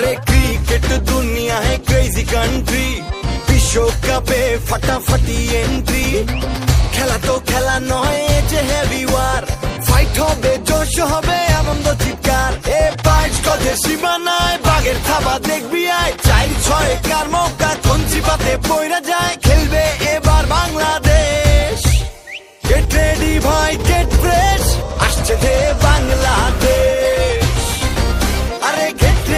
আরে ক্রিকেট দুনিয়ায় crazy country বিশ্বকাপে ফাটাফাটি এন্ট্রি খেলা তো খেলা নয় যে হেভি ওয়ার ফাইট হবে জোশ হবে আনন্দ চিৎকার এ বাইশ গজের সীমানায় বাঘের থাবা দেখবি আয় চাই ছয় কার মৌকা কঞ্চি পাতে পয়রা যায় খেলবে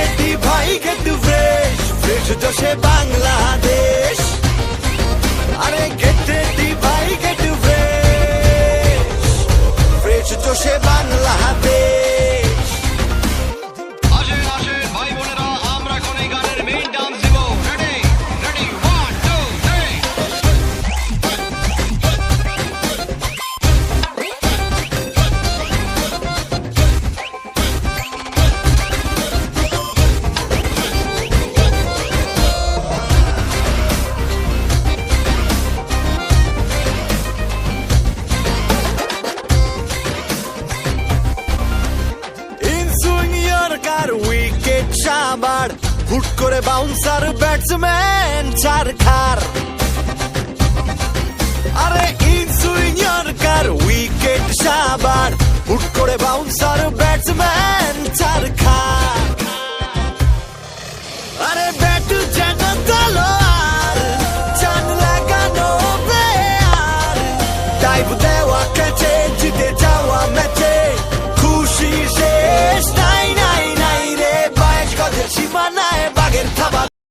রেডি ভাই গেট ফ্রেশ ফ্রেশ জোশে বাংলাদেশ। ইয়র্কার উইকেট সাবার হুট করে বাউন্সার ব্যাটসম্যান চার খার। আরে ইনসুইং কার উইকেট সাবার